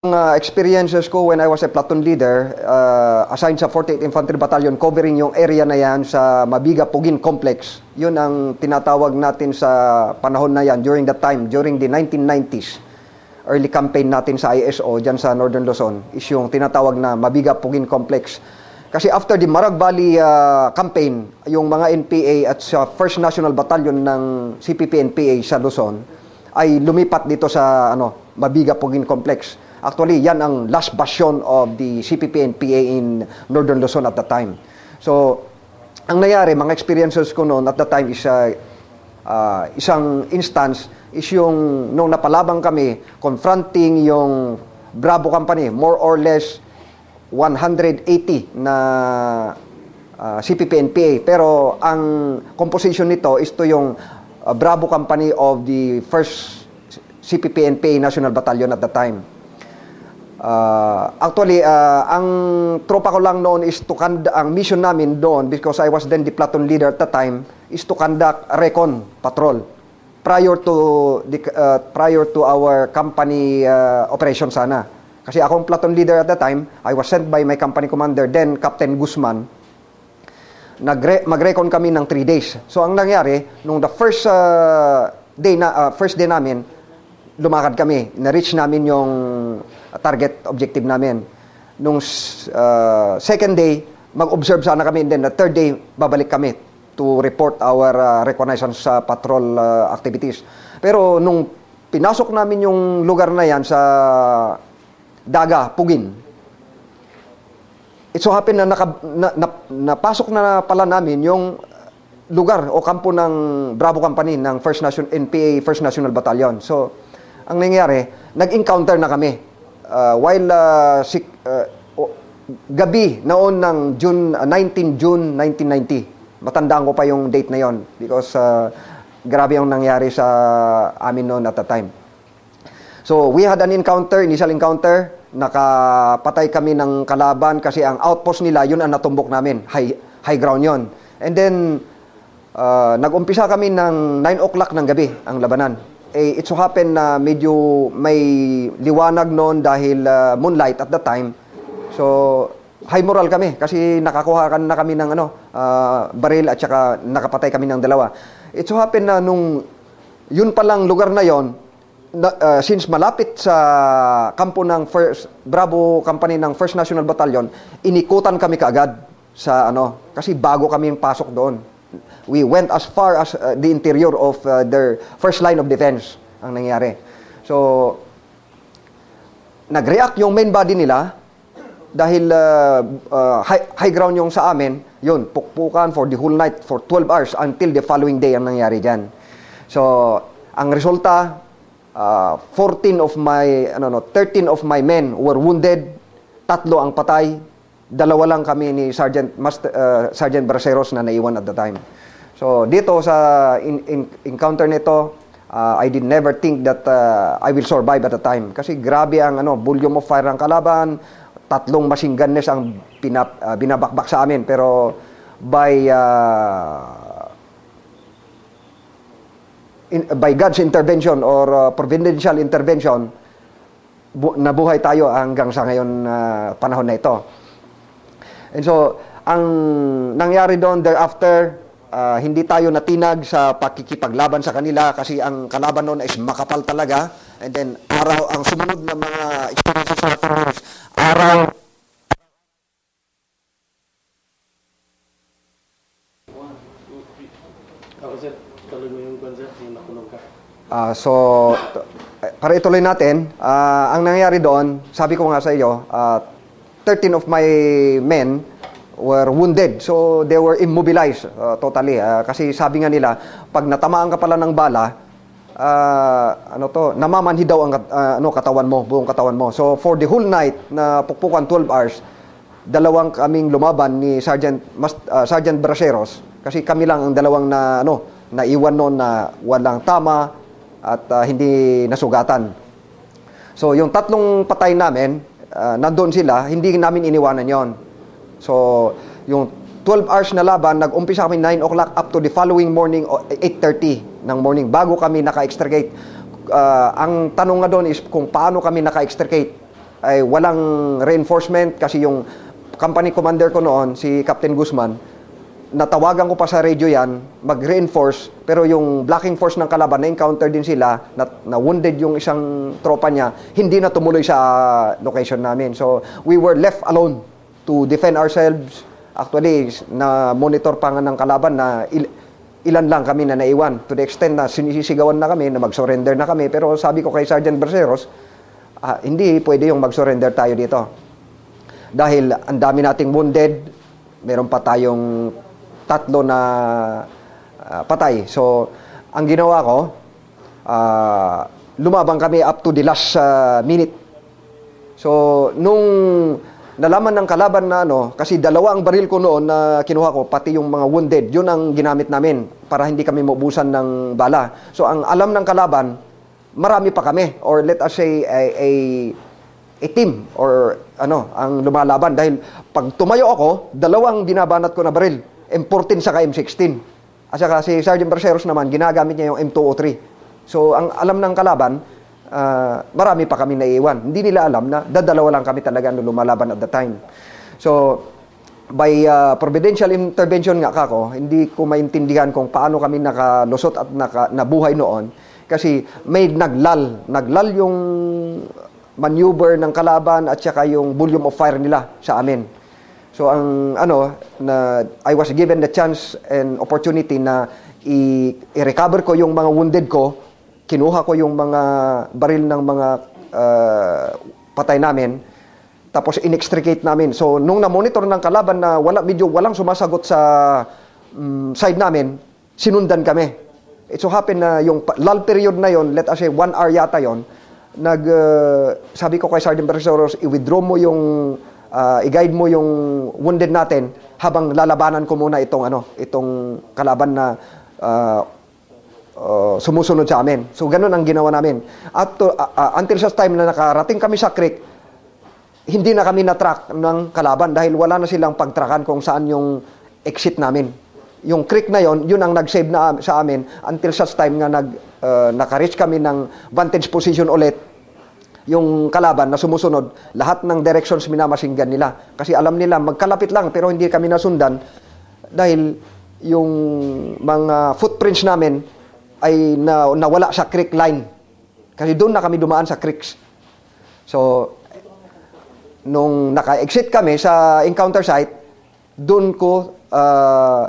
Ang uh, experiences ko when I was a platoon leader, uh, assigned sa 48th Infantry Battalion, covering yung area na yan sa Mabiga Pugin Complex. Yun ang tinatawag natin sa panahon na yan, during that time, during the 1990s. Early campaign natin sa ISO, dyan sa Northern Luzon, is yung tinatawag na Mabiga Pugin Complex. Kasi after the Marag Valley uh, campaign, yung mga NPA at sa 1st National Battalion ng CPP-NPA sa Luzon, ay lumipat dito sa ano, Mabiga Pugin Complex. Actually, yan ang last bastion of the CPP and PA in Northern Luzon at the time. So, ang nangyari, mga experiences ko noon at the time is uh, uh, isang instance is yung nung napalabang kami confronting yung Bravo Company, more or less 180 na uh, CPP and PA. Pero ang composition nito is to yung uh, Bravo Company of the first CPP and PA National Battalion at the time. Uh, actually, uh, ang tropa ko lang noon is to conduct, ang mission namin doon, because I was then the platoon leader at the time, is to conduct recon patrol prior to the, uh, prior to our company uh, operation sana. Kasi akong platoon leader at the time, I was sent by my company commander, then Captain Guzman, nagre magrecon kami ng 3 days. So ang nangyari, nung the first uh, day na uh, first day namin, lumakad kami. Na-reach namin yung target objective namin. Nung uh, second day, mag-observe sana kami. And then the third day, babalik kami to report our uh, reconnaissance uh, patrol uh, activities. Pero nung pinasok namin yung lugar na yan sa Daga, Pugin, it so happen na, naka, na, na napasok na pala namin yung lugar o kampo ng Bravo Company ng First Nation NPA First National Battalion. So, ang nangyari, nag-encounter na kami. Uh, while uh, si, uh, o, gabi noon ng June, uh, 19 June 1990. Matandaan ko pa yung date na yon because uh, grabe yung nangyari sa amin noon at the time. So, we had an encounter, initial encounter, nakapatay kami ng kalaban kasi ang outpost nila, yun ang natumbok namin, high, high ground yon. And then, uh, nag-umpisa kami ng 9 o'clock ng gabi, ang labanan eh, it so happen na medyo may liwanag noon dahil uh, moonlight at that time. So, high moral kami kasi nakakuha na kami ng ano, uh, baril at saka nakapatay kami ng dalawa. It so happen na nung yun palang lugar na yon, na, uh, since malapit sa kampo ng First Bravo Company ng First National Battalion, inikutan kami kaagad sa ano, kasi bago kami pasok doon we went as far as uh, the interior of uh, their first line of defense ang nangyari. So, nag-react yung main body nila dahil uh, uh, high, high ground yung sa amin, yun, pukpukan for the whole night, for 12 hours until the following day ang nangyari dyan. So, ang resulta, uh, 14 of my, ano no, 13 of my men were wounded, tatlo ang patay, dalawa lang kami ni Sergeant, Master, uh, Sergeant Braceros na naiwan at the time. So dito sa in, in, encounter nito, uh, I did never think that uh, I will survive at the time. Kasi grabe ang ano, volume of fire ng kalaban, tatlong machine gun ang pinap, uh, binabakbak sa amin. Pero by uh, in, by God's intervention or uh, providential intervention, bu- nabuhay tayo hanggang sa ngayon uh, panahon na ito. And so, ang nangyari doon thereafter, uh, hindi tayo natinag sa pakikipaglaban sa kanila kasi ang kalaban noon is makapal talaga. And then araw ang sumunod na mga experiences sa farmers, araw Ako sir, tuloy mo yung sir, yung nakulong ka. Uh, so, para ituloy natin, uh, ang nangyari doon, sabi ko nga sa iyo, uh, 13 of my men were wounded. So they were immobilized uh, totally. Uh, kasi sabi nga nila, pag natamaan ka pala ng bala, uh, ano to, namamanhi daw ang uh, ano katawan mo, buong katawan mo. So for the whole night na pukpukan 12 hours, dalawang kaming lumaban ni Sergeant uh, Sergeant Braceros kasi kami lang ang dalawang na ano naiwan noon na walang tama at uh, hindi nasugatan. So yung tatlong patay namin, uh, nandoon sila, hindi namin iniwanan 'yon. So, yung 12 hours na laban, nag-umpisa kami 9 o'clock up to the following morning, 8.30 ng morning, bago kami naka-extricate. Uh, ang tanong nga doon is kung paano kami naka-extricate. ay walang reinforcement kasi yung company commander ko noon, si Captain Guzman, natawagan ko pa sa radio yan, mag-reinforce, pero yung blocking force ng kalaban, na-encounter din sila, na, na-wounded yung isang tropa niya, hindi na tumuloy sa location namin. So, we were left alone to defend ourselves. Actually, na-monitor pa nga ng kalaban na il- ilan lang kami na naiwan. To the extent na sinisisigawan na kami, na mag-surrender na kami. Pero sabi ko kay Sergeant Berceros, ah, hindi pwede yung mag-surrender tayo dito dahil ang dami nating wounded, meron pa tayong tatlo na ah, patay. So, ang ginawa ko, ah, lumabang kami up to the last ah, minute. So, nung nalaman ng kalaban na ano, kasi dalawa ang baril ko noon na kinuha ko, pati yung mga wounded, yun ang ginamit namin para hindi kami maubusan ng bala. So, ang alam ng kalaban, marami pa kami, or let us say, a, a, a team, or ano, ang lumalaban. Dahil pag tumayo ako, dalawang binabanat ko na baril, M14 saka M16. At saka si Sergeant Berceros naman, ginagamit niya yung M203. So, ang alam ng kalaban, ah, marami pa kami naiiwan. Hindi nila alam na dadalawa lang kami talaga nung lumalaban at the time. So, by ah, providential intervention nga kako, hindi ko maintindihan kung paano kami nakalusot at naka, nabuhay noon. Kasi may naglal, naglal yung maneuver ng kalaban at saka yung volume of fire nila sa amin. So ang ano na I was given the chance and opportunity na i-recover ko yung mga wounded ko, kinuha ko yung mga baril ng mga ah, patay namin, tapos inextricate namin. So nung na-monitor ng kalaban na wala medyo walang sumasagot sa mm, side namin, sinundan kami. It so happen na yung lull period na yon, let us say one hour yata yon, nag uh, sabi ko kay Sergeant Berceros, i-withdraw mo yung uh, i-guide mo yung wounded natin habang lalabanan ko muna itong ano, itong kalaban na uh, uh, sumusunod sa amin. So ganun ang ginawa namin. To- uh, uh, until sa time na nakarating kami sa creek, hindi na kami na-track ng kalaban dahil wala na silang pagtrakan kung saan yung exit namin. Yung creek na yon, yun ang nag-save na sa amin until such time nga nag uh, naka-reach kami ng vantage position ulit yung kalaban na sumusunod, lahat ng directions minamasinggan nila. Kasi alam nila, magkalapit lang pero hindi kami nasundan dahil yung mga footprints namin ay na, nawala sa creek line. Kasi doon na kami dumaan sa creeks. So, nung naka-exit kami sa encounter site, doon ko ah,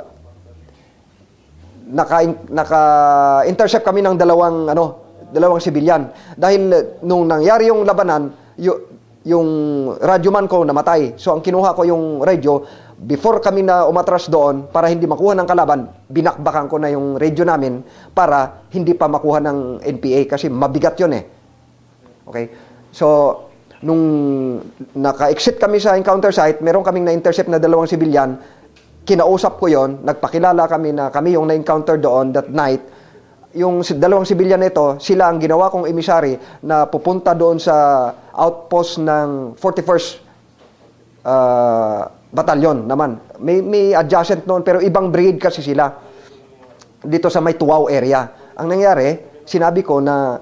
naka naka-intercept kami ng dalawang ano, dalawang sibilyan. Dahil eh, nung nangyari yung labanan, yu- yung radyoman ko namatay. So ang kinuha ko yung radio, before kami na umatras doon, para hindi makuha ng kalaban, binakbakan ko na yung radio namin para hindi pa makuha ng NPA kasi mabigat yun eh. Okay? So, nung naka-exit kami sa encounter site, meron kaming na-intercept na dalawang sibilyan, kinausap ko yon, nagpakilala kami na kami yung na-encounter doon that night. Yung dalawang sibilyan na ito, sila ang ginawa kong emisary na pupunta doon sa outpost ng 41st uh, Batalyon naman. May, may adjacent noon, pero ibang brigade kasi sila dito sa may Tuwao area. Ang nangyari, sinabi ko na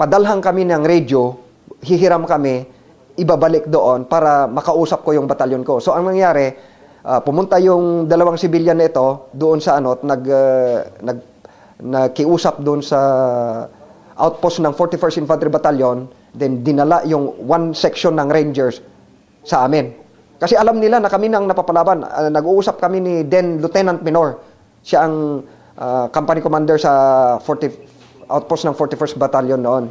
padalhan kami ng radio, hihiram kami, ibabalik doon para makausap ko yung batalyon ko. So ang nangyari, ah, pumunta yung dalawang sibilyan na ito doon sa ano, nag ah, nag nagkiusap doon sa outpost ng 41st Infantry Battalion, then dinala yung one section ng Rangers sa amin. Kasi alam nila na kami nang napapalaban. Ah, nag-uusap kami ni then Lieutenant Minor. Siya ang ah, company commander sa 40 outpost ng 41st Battalion noon.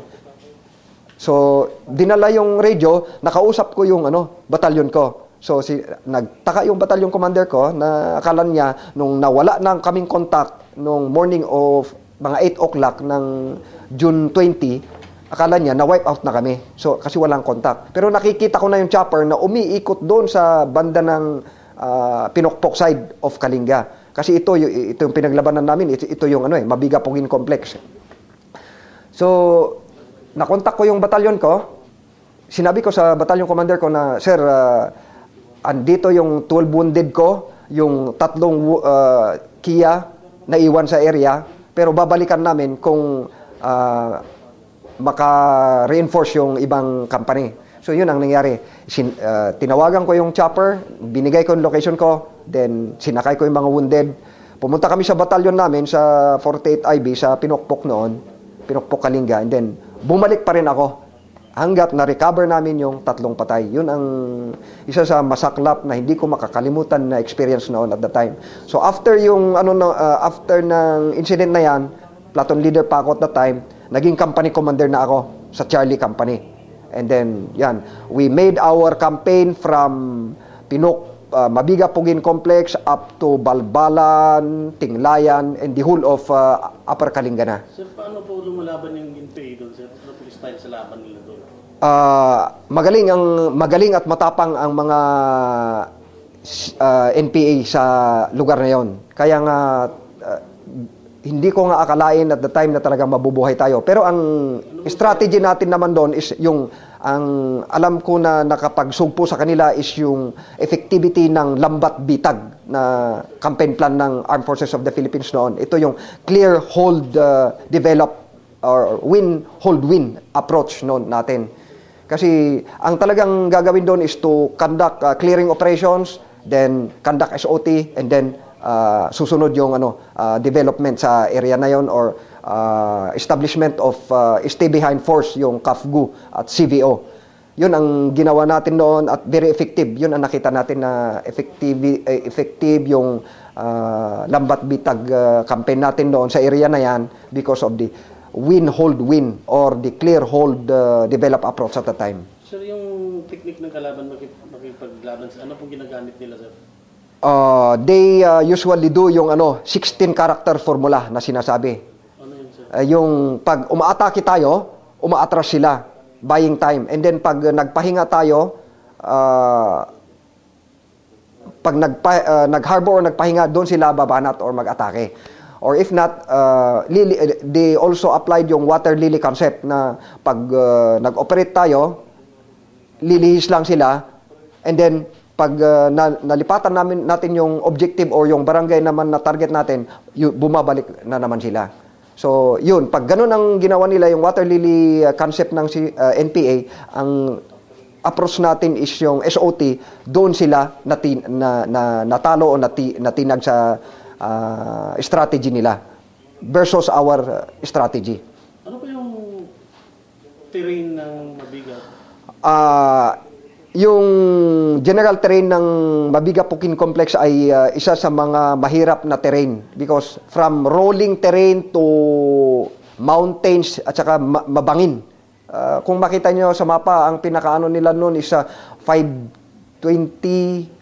So, dinala yung radio, nakausap ko yung ano, batalyon ko. So, si, nagtaka yung batalyon commander ko na akala niya nung nawala na kaming contact nung morning of mga 8 o'clock ng June 20, akala niya na wipe out na kami. So, kasi walang contact. Pero nakikita ko na yung chopper na umiikot doon sa banda ng ah, Pinokpok side of Kalinga. Kasi ito, ito yung pinaglabanan namin, ito, ito yung ano eh, Mabiga Pugin Complex. So, nakontak ko yung batalyon ko. Sinabi ko sa batalyon commander ko na, Sir, ah, andito yung 12 wounded ko, yung tatlong uh, Kia na iwan sa area, pero babalikan namin kung ah, maka-reinforce yung ibang company. So yun ang nangyari. Sin, ah, tinawagan ko yung chopper, binigay ko yung location ko, then sinakay ko yung mga wounded. Pumunta kami sa batalyon namin sa 48 IB sa Pinokpok noon, Pinokpok Kalinga, and then bumalik pa rin ako hanggat na-recover namin yung tatlong patay. Yun ang isa sa masaklap na hindi ko makakalimutan na experience noon at the time. So after yung ano no, uh, after ng incident na yan, platoon leader pa ako at the time, naging company commander na ako sa Charlie Company. And then yan, we made our campaign from Pinok uh, Mabiga Pugin Complex up to Balbalan, Tinglayan, and the whole of uh, Upper Kalingana. Sir, paano po lumalaban yung NPA doon, sir? Ano po style sa laban nila doon? Ah, magaling ang magaling at matapang ang mga ah, NPA sa lugar na 'yon. Kaya nga ah, hindi ko nga akalain at the time na talagang mabubuhay tayo. Pero ang strategy natin naman doon is yung ang alam ko na nakapagsugpo sa kanila is yung effectivity ng lambat bitag na campaign plan ng Armed Forces of the Philippines noon. Ito yung clear, hold, ah, develop or win, hold, win approach noon natin. Kasi ang talagang gagawin doon is to conduct uh, clearing operations, then conduct SOT, and then uh, susunod yung ano uh, development sa area na yon or uh, establishment of uh, stay behind force yung CAFGU at CVO. Yun ang ginawa natin noon at very effective. Yun ang nakita natin na effective, eh, effective yung uh, lambat bitag uh, campaign natin doon sa area na yan because of the win, hold, win or the clear, hold, uh, develop approach at the time. Sir, yung technique ng kalaban makip- makipaglaban, sa ano pong ginagamit nila, sir? Uh, they uh, usually do yung ano 16 character formula na sinasabi. Ano yun, sir? Uh, yung pag umaatake tayo, umaatras sila, buying time. And then pag nagpahinga tayo, uh, pag nagpa, uh, nag-harbor or nagpahinga, doon sila babanat or mag-atake. Or if not, uh, lily, they also applied yung water lily concept na pag uh, nag-operate tayo, lilihis lang sila and then pag uh, na, nalipatan namin natin yung objective or yung barangay naman na target natin, yu, bumabalik na naman sila. So, yun, pag ganun ang ginawa nila yung water lily uh, concept ng si, uh, NPA, ang approach natin is yung SOT, doon sila nati, na, na, natalo o nati, natinag sa uh, strategy nila versus our uh, strategy. Ano po yung terrain ng mabigat? Ah, yung general terrain ng Mabiga Pukin Complex ay ah, isa sa mga mahirap na terrain because from rolling terrain to mountains at saka ma- mabangin. Ah, kung makita nyo sa mapa, ang pinakaano nila noon is ah, 520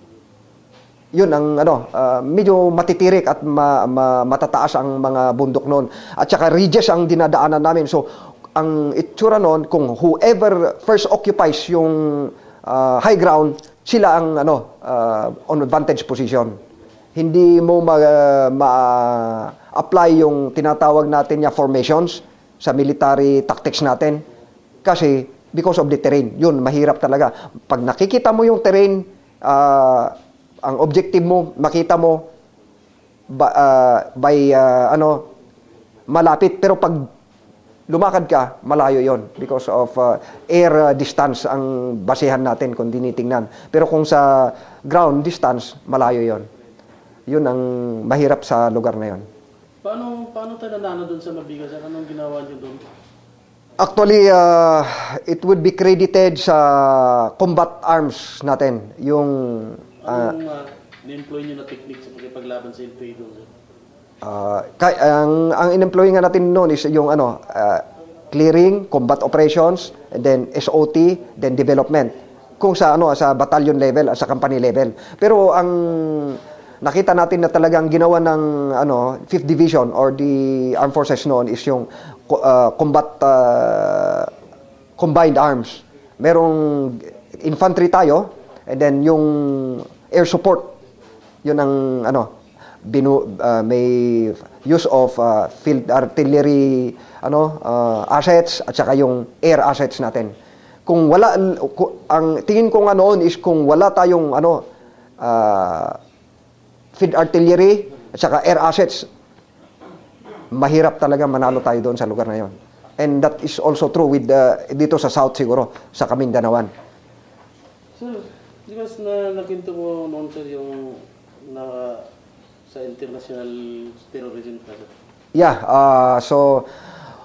yun ang ano ah, medyo matitirik at ma- ma- matataas ang mga bundok noon. At saka ridges ang dinadaanan namin. So ang itsura noon kung whoever first occupies yung ah, high ground sila ang ano ah, on advantage position. Hindi mo ma- ma-apply yung tinatawag natin niya formations sa military tactics natin kasi because of the terrain. Yun mahirap talaga. Pag nakikita mo yung terrain ah, ang objective mo makita mo ba, ah, by ah, ano malapit pero pag lumakad ka malayo yon because of ah, air ah, distance ang basehan natin kung tinitingnan pero kung sa ground distance malayo yon yun ang mahirap sa lugar na yon Paano, paano tayo nanalo doon sa mabigat, sir? Anong ginawa niyo doon? Actually, uh, it would be credited sa combat arms natin. Yung uh, Anong uh, ni-employ niyo na technique sa pagkipaglaban sa sir? uh, kay, ang ang in-employ nga natin noon is yung ano, uh, clearing, combat operations, and then SOT, then development. Kung sa ano sa battalion level sa company level. Pero ang nakita natin na talagang ginawa ng ano 5th division or the armed forces noon is yung uh, combat uh, combined arms. Merong infantry tayo and then yung air support yun ang ano binu, uh, may use of uh, field artillery ano uh, assets at saka yung air assets natin. Kung wala ang tingin ko nga noon is kung wala tayong ano uh, field artillery at saka air assets mahirap talaga manalo tayo doon sa lugar na yon. And that is also true with uh, dito sa South siguro, sa Kamindanawan. Sir, di ba na nakwento mo noon sir yung na sa international terrorism ka sir? Yeah, uh, so